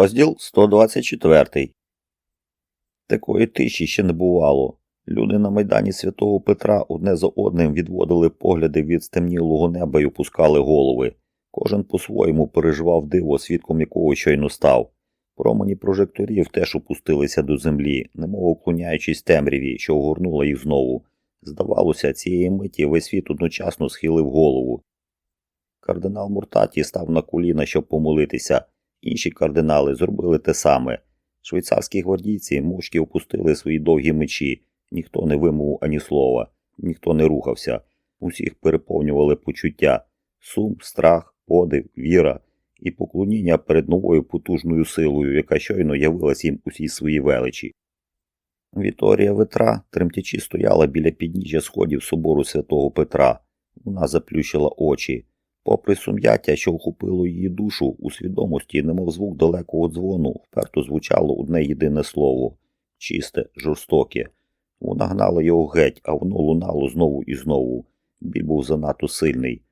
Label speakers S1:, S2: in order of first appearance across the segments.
S1: Розділ 124. Такої тиші ще не бувало. Люди на майдані святого Петра одне за одним відводили погляди від стемнілого неба і опускали голови. Кожен по-своєму переживав диво, свідком якого щойно став. Промені прожекторів теж опустилися до землі, немов уклоняючись темряві, що огорнула їх знову. Здавалося, цієї миті весь світ одночасно схилив голову. Кардинал Муртаті став на коліна, щоб помолитися. Інші кардинали зробили те саме. Швейцарські гвардійці мовчки опустили свої довгі мечі, ніхто не вимовив ані слова, ніхто не рухався, усіх переповнювали почуття, сум, страх, подив, віра і поклоніння перед новою потужною силою, яка щойно явилась їм усій своїй величі. Віторія Ветра тремтячи стояла біля підніжжя сходів собору святого Петра. Вона заплющила очі. Попри сум'яття, що охопило її душу, у свідомості, немов звук далекого дзвону, вперто звучало одне єдине слово чисте, жорстоке. Вона гнала його геть, а воно лунало знову і знову. Біль був занадто сильний.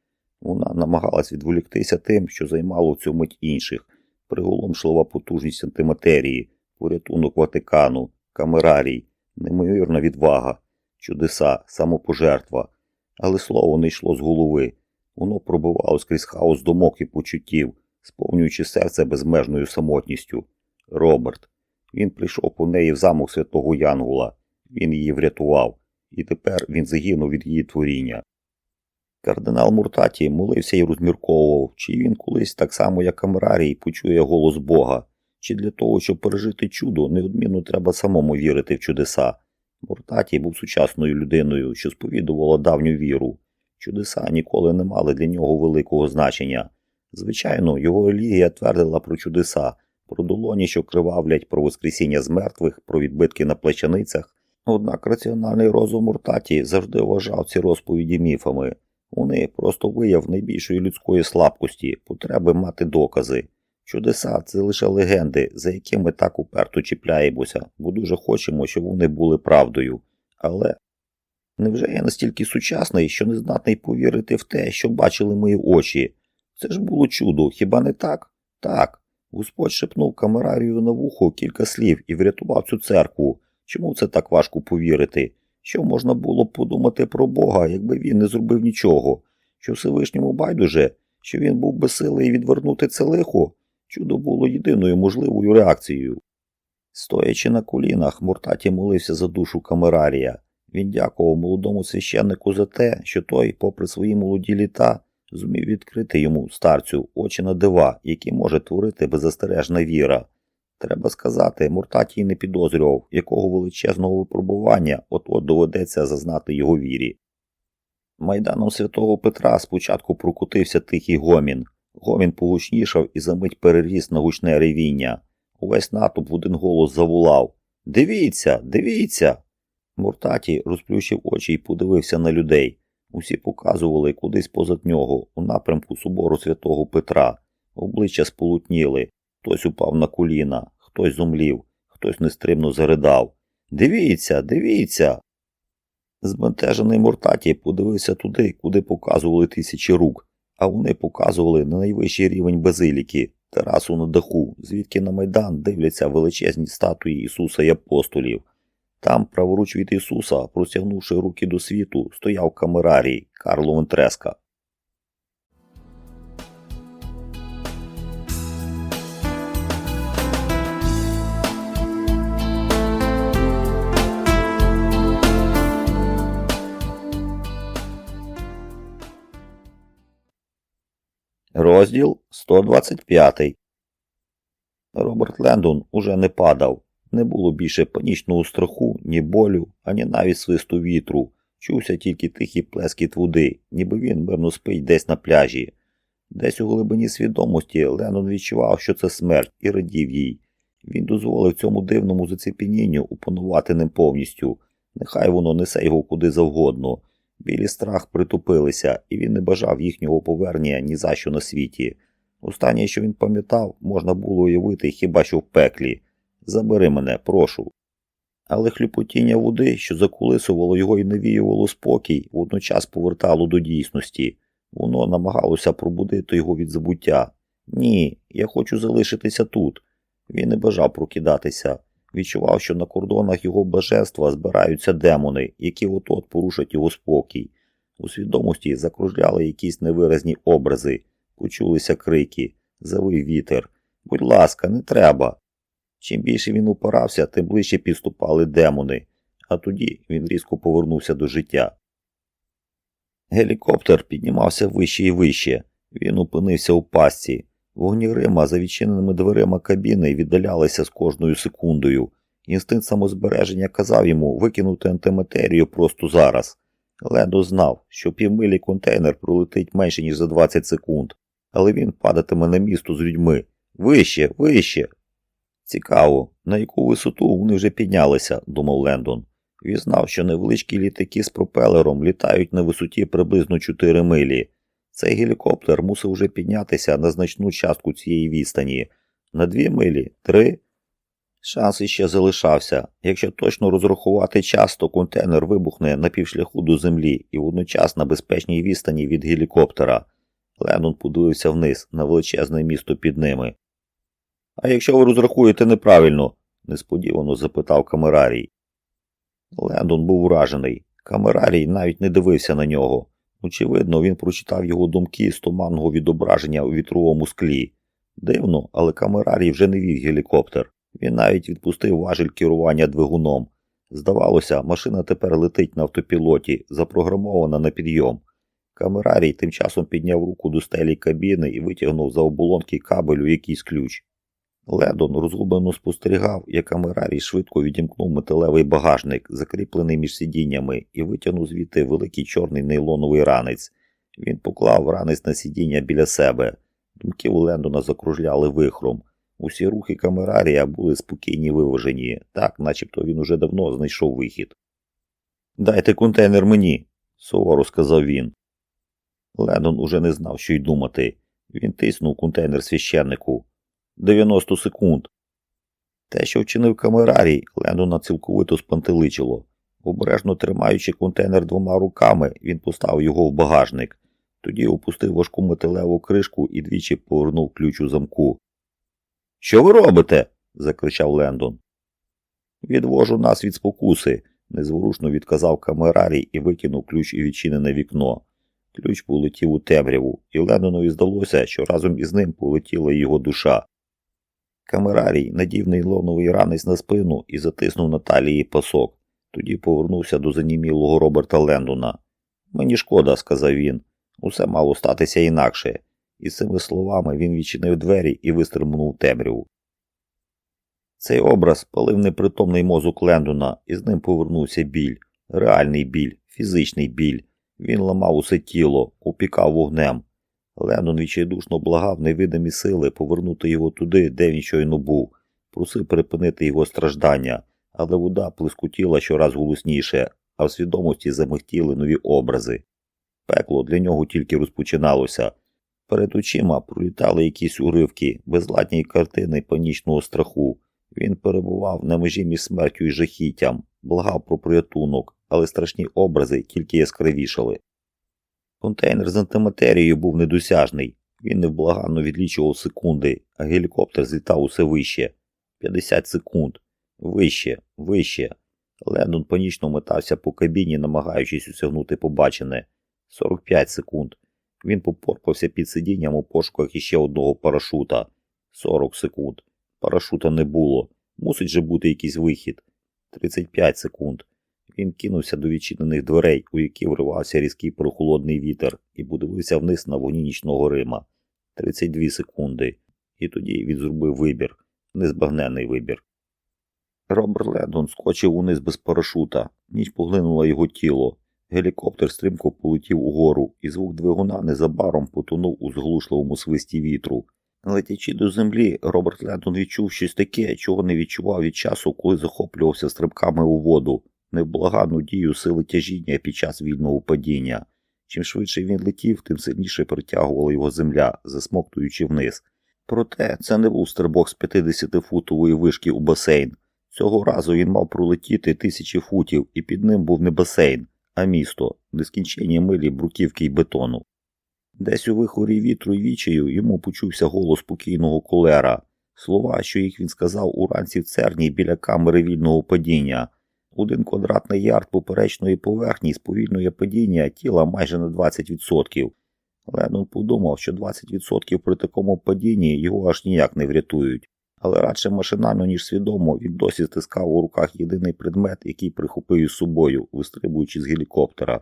S1: Вона намагалась відволіктися тим, що займало в цю мить інших, приголомшлива потужність антиматерії, порятунок Ватикану, камерарій, неймовірна відвага, чудеса, самопожертва. Але слово не йшло з голови. Воно пробивало скрізь хаос думок і почуттів, сповнюючи серце безмежною самотністю. Роберт. Він прийшов по неї в замок святого Янгула. Він її врятував, і тепер він загинув від її творіння. Кардинал Муртаті молився і розмірковував, чи він колись, так само як Амрарій, почує голос Бога, чи для того, щоб пережити чудо, неодмінно треба самому вірити в чудеса. Муртаті був сучасною людиною, що сповідувала давню віру. Чудеса ніколи не мали для нього великого значення. Звичайно, його релігія твердила про чудеса, про долоні, що кривавлять, про воскресіння з мертвих, про відбитки на плечаницях. Однак раціональний розум Муртаті завжди вважав ці розповіді міфами. Вони просто вияв найбільшої людської слабкості, потреби мати докази. Чудеса це лише легенди, за якими так уперто чіпляємося, бо дуже хочемо, щоб вони були правдою. Але невже я настільки сучасний, що не здатний повірити в те, що бачили мої очі? Це ж було чудо, хіба не так? Так. Господь шепнув камерарію на вухо кілька слів і врятував цю церкву. Чому це так важко повірити? Що можна було б подумати про Бога, якби він не зробив нічого? Що Всевишньому байдуже, що він був безсилий відвернути це лихо? Чудо було єдиною можливою реакцією. Стоячи на колінах, Муртаті молився за душу камерарія. Він дякував молодому священнику за те, що той, попри свої молоді літа, зумів відкрити йому старцю очі на дива, які може творити беззастережна віра. Треба сказати, Муртатій не підозрював, якого величезного випробування от-от доведеться зазнати його вірі. Майданом святого Петра спочатку прокутився тихий гомін. Гомін погучнішав і за мить переріс на гучне ревіння. Увесь натовп в один голос заволав Дивіться, дивіться. Муртаті розплющив очі і подивився на людей. Усі показували кудись позад нього, у напрямку собору святого Петра. Обличчя сполутніли, хтось упав на коліна, хтось зумлів, хтось нестримно заридав. Дивіться, дивіться. Збентежений Муртаті подивився туди, куди показували тисячі рук, а вони показували на найвищий рівень базиліки, терасу на даху, звідки на майдан дивляться величезні статуї Ісуса і апостолів. Там, праворуч від Ісуса, простягнувши руки до світу, стояв камерарій Карло Вентреска. Розділ 125 Роберт Лендон уже не падав. Не було більше панічного страху, ні болю, ані навіть свисту вітру. Чувся тільки тихий плескіт води, ніби він мирно спить десь на пляжі. Десь у глибині свідомості Леннон відчував, що це смерть, і радів їй. Він дозволив цьому дивному зацепенінню опанувати ним повністю. Нехай воно несе його куди завгодно. Білі страх притупилися, і він не бажав їхнього повернення ні за що на світі. Останнє, що він пам'ятав, можна було уявити хіба що в пеклі. Забери мене, прошу. Але хлюпотіння води, що закулисувало його і навіювало спокій, водночас повертало до дійсності. Воно намагалося пробудити його від забуття. Ні, я хочу залишитися тут. Він не бажав прокидатися. Відчував, що на кордонах його блаженства збираються демони, які от-от порушать його спокій. У свідомості закружляли якісь невиразні образи, почулися крики, завив вітер. Будь ласка, не треба. Чим більше він упирався, тим ближче підступали демони, а тоді він різко повернувся до життя. Гелікоптер піднімався вище і вище. Він опинився у пастці. Вогні Рима за відчиненими дверима кабіни віддалялися з кожною секундою. Інстинкт самозбереження казав йому викинути антиматерію просто зараз. Лендо знав, що півмилі контейнер пролетить менше, ніж за 20 секунд, але він падатиме на місто з людьми. Вище, вище. Цікаво, на яку висоту вони вже піднялися, думав Лендон. Він знав, що невеличкі літаки з пропелером літають на висоті приблизно 4 милі. Цей гелікоптер мусив вже піднятися на значну частку цієї відстані. На 2 милі, 3. Шанс іще залишався. Якщо точно розрахувати час, то контейнер вибухне на півшляху до землі і водночас на безпечній відстані від гелікоптера. Леннон подивився вниз на величезне місто під ними. А якщо ви розрахуєте неправильно? несподівано запитав камерарій. Лендон був вражений. Камерарій навіть не дивився на нього. Очевидно, він прочитав його думки з туманного відображення у вітровому склі. Дивно, але камерарій вже не вів гелікоптер. Він навіть відпустив важіль керування двигуном. Здавалося, машина тепер летить на автопілоті, запрограмована на підйом. Камерарій тим часом підняв руку до стелі кабіни і витягнув за оболонки кабелю якийсь ключ. Ледон розгублено спостерігав, як камерарій швидко відімкнув металевий багажник, закріплений між сидіннями, і витягнув звідти великий чорний нейлоновий ранець. Він поклав ранець на сидіння біля себе. Думки у Лендона закружляли вихром. Усі рухи камерарія були спокійні виважені, так, начебто він уже давно знайшов вихід. Дайте контейнер мені, суворо сказав він. Лендон уже не знав, що й думати. Він тиснув контейнер священнику. 90 секунд. Те, що вчинив камерарій, Лендона цілковито спантеличило. Обережно тримаючи контейнер двома руками, він поставив його в багажник. Тоді опустив важку металеву кришку і двічі повернув ключ у замку. Що ви робите? закричав Лендон. Відвожу нас від спокуси, незворушно відказав камерарій і викинув ключ у відчинене вікно. Ключ полетів у темряву, і Лендонові здалося, що разом із ним полетіла його душа. Камерарій надів нейлоновий ранець на спину і затиснув на талії пасок. Тоді повернувся до занімілого Роберта Лендона. Мені шкода, сказав він. Усе мало статися інакше. І цими словами він відчинив двері і вистрибнув темряву. Цей образ палив непритомний мозок Лендона, і з ним повернувся біль, реальний біль, фізичний біль. Він ламав усе тіло, упікав вогнем. Лендон відчайдушно благав невидимі сили повернути його туди, де він щойно був, просив припинити його страждання, але вода плескутіла щораз голосніше, а в свідомості замихтіли нові образи. Пекло для нього тільки розпочиналося. Перед очима пролітали якісь уривки, безладні картини панічного страху. Він перебував на межі між смертю і жахіттям, благав про порятунок, але страшні образи тільки яскравішали. Контейнер з антиматерією був недосяжний. Він невблаганно відлічував секунди, а гелікоптер злітав усе вище. 50 секунд. Вище, вище. Лендон панічно метався по кабіні, намагаючись усягнути побачене. 45 секунд. Він попорпався під сидінням у пошуках іще одного парашута. 40 секунд. Парашута не було. Мусить же бути якийсь вихід. 35 секунд. Він кинувся до відчинених дверей, у які вривався різкий прохолодний вітер, і подивився вниз на вогні нічного Рима. 32 секунди. І тоді він зробив вибір, незбагненний вибір. Роберт Лендон скочив униз без парашута, ніч поглинула його тіло. Гелікоптер стрімко полетів угору, і звук двигуна незабаром потонув у зглушливому свисті вітру. Летячи до землі, Роберт Лендон відчув щось таке, чого не відчував від часу, коли захоплювався стрибками у воду, невблаганну дію сили тяжіння під час вільного падіння. Чим швидше він летів, тим сильніше притягувала його земля, засмоктуючи вниз. Проте це не був стрибок з 50-футової вишки у басейн. Цього разу він мав пролетіти тисячі футів, і під ним був не басейн, а місто, нескінченні милі бруківки й бетону. Десь у вихорі вітру й вічею йому почувся голос спокійного колера. Слова, що їх він сказав уранці в церні біля камери вільного падіння. Один квадратний ярд поперечної поверхні сповільнює падіння тіла майже на 20%. Леннон подумав, що 20% при такому падінні його аж ніяк не врятують. Але радше машинально, ніж свідомо, він досі стискав у руках єдиний предмет, який прихопив із собою, вистрибуючи з гелікоптера.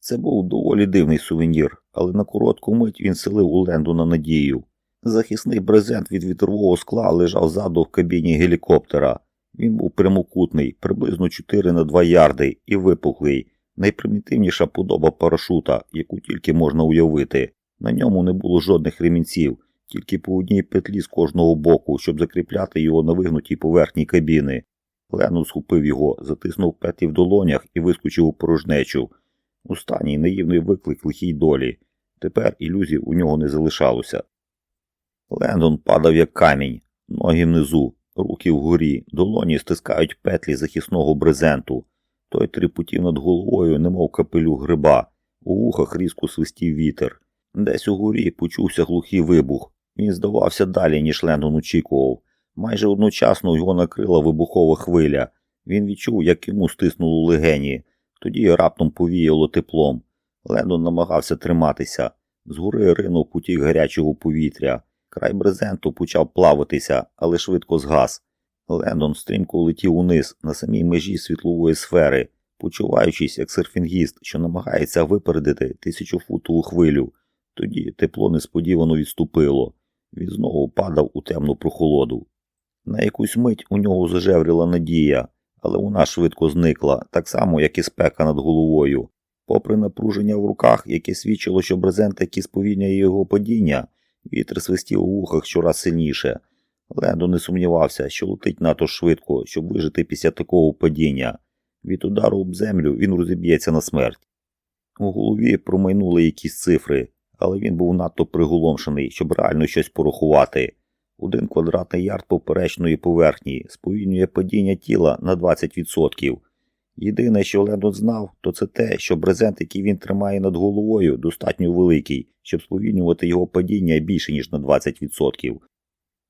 S1: Це був доволі дивний сувенір, але на коротку мить він селив у Лендона надію. Захисний брезент від вітрового скла лежав ззаду в кабіні гелікоптера. Він був прямокутний, приблизно 4 на 2 ярди, і випуклий, найпримітивніша подоба парашута, яку тільки можна уявити. На ньому не було жодних ремінців, тільки по одній петлі з кожного боку, щоб закріпляти його на вигнутій поверхні кабіни. Лену схопив його, затиснув петлі в долонях і вискочив у порожнечу. Останній наївний виклик лихій долі. Тепер ілюзій у нього не залишалося. Лендон падав як камінь, ноги внизу, руки вгорі, долоні стискають петлі захисного брезенту. Той тріпотів над головою, немов капелю гриба, у вухах різко свистів вітер. Десь угорі почувся глухий вибух. Він здавався далі, ніж Лендон очікував. Майже одночасно його накрила вибухова хвиля. Він відчув, як йому стиснуло легені. Тоді раптом повіяло теплом. Лендон намагався триматися. Згори ринув потік гарячого повітря. Край брезенту почав плаватися, але швидко згас. Лендон стрімко летів униз на самій межі світлової сфери, почуваючись як серфінгіст, що намагається випередити тисячофутову хвилю. Тоді тепло несподівано відступило. Він знову падав у темну прохолоду. На якусь мить у нього зажевріла надія, але вона швидко зникла, так само, як і спека над головою. Попри напруження в руках, яке свідчило, що брезент який сповільнює його падіння, вітер свистів у вухах щораз сильніше. Лендо не сумнівався, що летить надто швидко, щоб вижити після такого падіння. Від удару об землю він розіб'ється на смерть. У голові промайнули якісь цифри, але він був надто приголомшений, щоб реально щось порахувати. Один квадратний ярд поперечної поверхні сповільнює падіння тіла на 20%. Єдине, що Лендон знав, то це те, що брезент, який він тримає над головою, достатньо великий, щоб сповільнювати його падіння більше, ніж на 20%.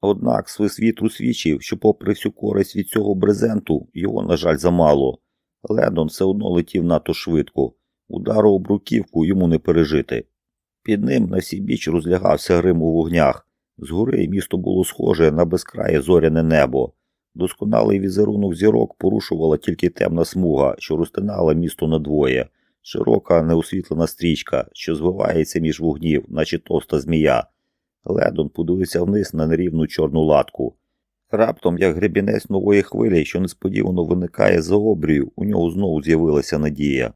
S1: Однак свист вітру свідчив, що, попри всю користь від цього брезенту, його, на жаль, замало. Лендон все одно летів надто швидко. Удару об руківку йому не пережити. Під ним на всі біч розлягався грим у вогнях. Згори місто було схоже на безкрає зоряне небо. Досконалий візерунок зірок порушувала тільки темна смуга, що розтинала місто надвоє, широка неосвітлена стрічка, що звивається між вогнів, наче товста змія. Ледон подивився вниз на нерівну чорну латку. Раптом, як гребінець нової хвилі, що несподівано виникає за обрію, у нього знову з'явилася надія.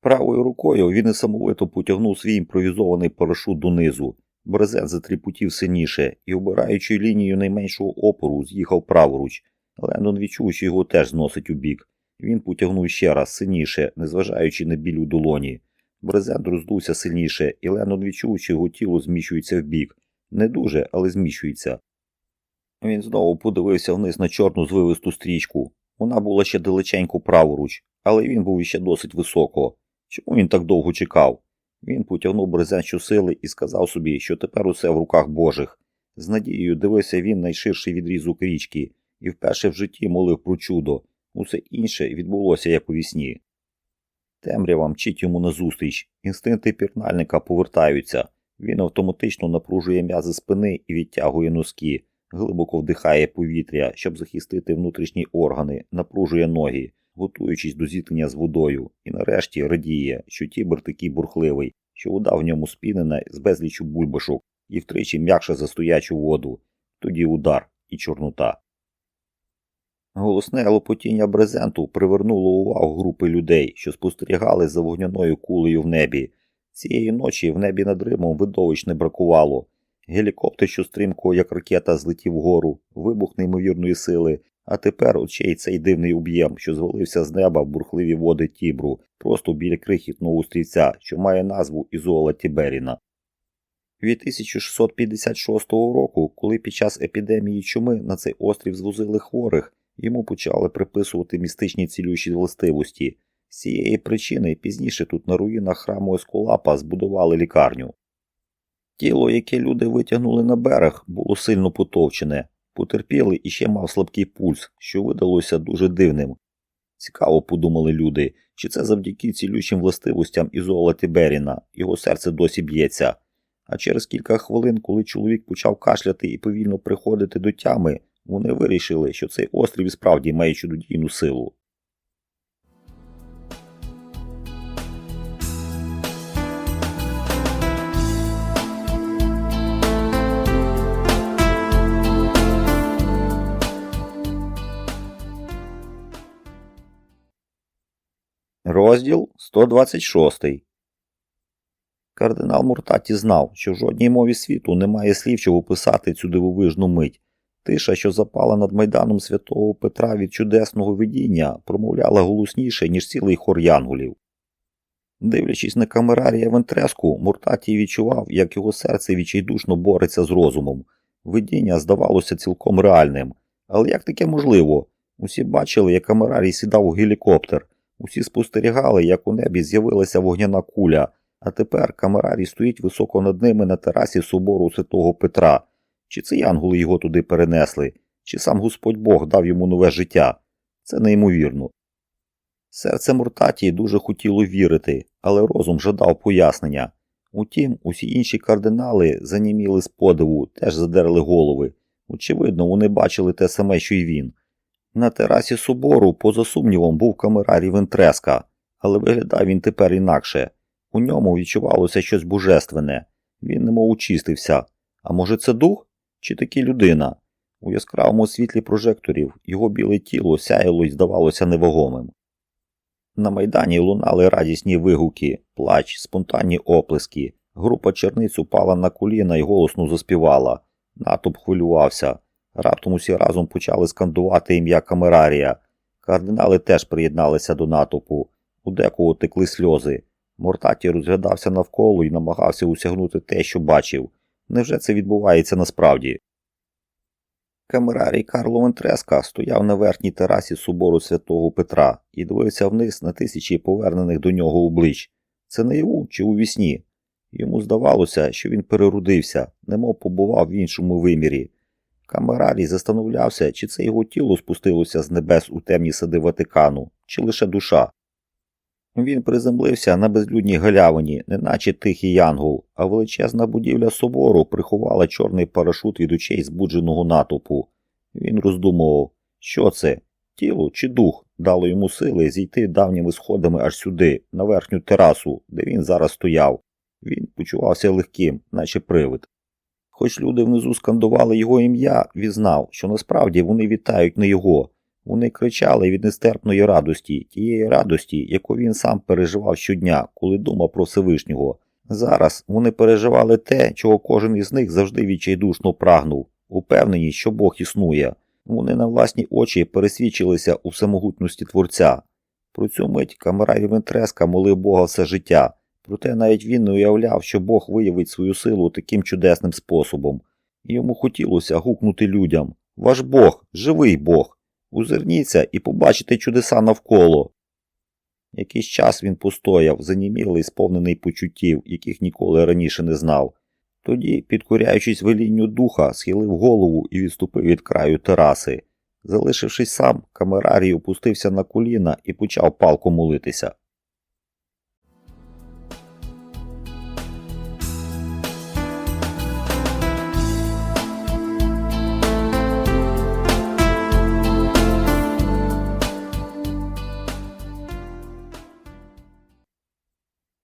S1: Правою рукою він несамовито потягнув свій імпровізований парашут донизу. Брезент затріпутів сильніше і, обираючи лінію найменшого опору, з'їхав праворуч. Лендон відчув, що його теж зносить у бік. Він потягнув ще раз сильніше, незважаючи на біль у долоні. Брезент роздувся сильніше, і Лендон відчув, що його тіло зміщується вбік. Не дуже, але зміщується. Він знову подивився вниз на чорну звивисту стрічку. Вона була ще далеченько праворуч, але він був іще досить високо. Чому він так довго чекав? Він потягнув брезент щосили і сказав собі, що тепер усе в руках Божих. З надією дивився він найширший відрізок річки і вперше в житті молив про чудо. Усе інше відбулося як у вісні. Темрява мчить йому назустріч. Інстинкти пірнальника повертаються. Він автоматично напружує м'язи спини і відтягує носки, глибоко вдихає повітря, щоб захистити внутрішні органи, напружує ноги, готуючись до зіткнення з водою, і нарешті радіє, що тібер такий бурхливий, що вода в ньому спінена з безлічу бульбашок і втричі м'якше за стоячу воду, тоді удар і чорнота. Голосне лопотіння брезенту привернуло увагу групи людей, що спостерігали за вогняною кулею в небі. Цієї ночі в небі над Римом видовищ не бракувало. Гелікоптер, що стрімко, як ракета, злетів вгору, вибух неймовірної сили, а тепер очей цей дивний об'єм, що звалився з неба в бурхливі води Тібру, просто біля крихітного острівця, що має назву Ізола Тіберіна. Від 1656 року, коли під час епідемії чуми на цей острів звозили хворих, йому почали приписувати містичні цілющі властивості. З цієї причини пізніше тут на руїнах храму Ескулапа збудували лікарню. Тіло, яке люди витягнули на берег, було сильно потовчене, потерпілий і ще мав слабкий пульс, що видалося дуже дивним. Цікаво, подумали люди, чи це завдяки цілющим властивостям Ізола Тиберіна, його серце досі б'ється. А через кілька хвилин, коли чоловік почав кашляти і повільно приходити до тями, вони вирішили, що цей острів і справді має чудодійну силу. Розділ 126 Кардинал Муртаті знав, що в жодній мові світу немає слів, щоб описати цю дивовижну мить. Тиша, що запала над майданом святого Петра від чудесного видіння, промовляла голосніше, ніж цілий хор янголів. Дивлячись на камерарія Вентреску, Муртаті відчував, як його серце відчайдушно бореться з розумом. Видіння здавалося цілком реальним. Але як таке можливо? Усі бачили, як камерарій сідав у гелікоптер. Усі спостерігали, як у небі з'явилася вогняна куля, а тепер камерарій стоїть високо над ними на терасі собору святого Петра. Чи це янголи його туди перенесли, чи сам Господь Бог дав йому нове життя? Це неймовірно. Серце Муртатії дуже хотіло вірити, але розум жадав пояснення. Утім, усі інші кардинали заніміли з подиву, теж задерли голови. Очевидно, вони бачили те саме, що й він. На терасі собору, поза сумнівом, був камерарій Вентреска, але виглядав він тепер інакше. У ньому відчувалося щось божественне. Він немов очистився. А може, це дух? Чи таки людина? У яскравому світлі прожекторів його біле тіло сяяло й здавалося невагомим. На майдані лунали радісні вигуки, плач, спонтанні оплески. Група черниць упала на коліна і голосно заспівала. Натовп хвилювався. Раптом усі разом почали скандувати ім'я Камерарія. Кардинали теж приєдналися до натовпу. У декого текли сльози. Мортаті розглядався навколо і намагався усягнути те, що бачив. Невже це відбувається насправді? Камерарій Карло Вентреска стояв на верхній терасі собору святого Петра і дивився вниз на тисячі повернених до нього облич. Це наяву чи у вісні? Йому здавалося, що він переродився, немов побував в іншому вимірі. Камерарій застановлявся, чи це його тіло спустилося з небес у темні сади Ватикану, чи лише душа. Він приземлився на безлюдній галявині, неначе тихий янгол, а величезна будівля собору приховала чорний парашут від очей збудженого натовпу. Він роздумував, що це, тіло чи дух дало йому сили зійти давніми сходами аж сюди, на верхню терасу, де він зараз стояв. Він почувався легким, наче привид. Хоч люди внизу скандували його ім'я, він знав, що насправді вони вітають не його. Вони кричали від нестерпної радості, тієї радості, яку він сам переживав щодня, коли думав про Всевишнього. Зараз вони переживали те, чого кожен із них завжди відчайдушно прагнув, упевнені, що Бог існує. Вони на власні очі пересвідчилися у всемогутності Творця. Про цю мить Камарай Вентреска молив Бога все життя, проте навіть він не уявляв, що Бог виявить свою силу таким чудесним способом. Йому хотілося гукнути людям Ваш Бог, живий Бог! Узирніться і побачите чудеса навколо. Якийсь час він постояв, занімілий, сповнений почуттів, яких ніколи раніше не знав. Тоді, підкоряючись велінню духа, схилив голову і відступив від краю тераси. Залишившись сам, камерарій опустився на коліна і почав палко молитися.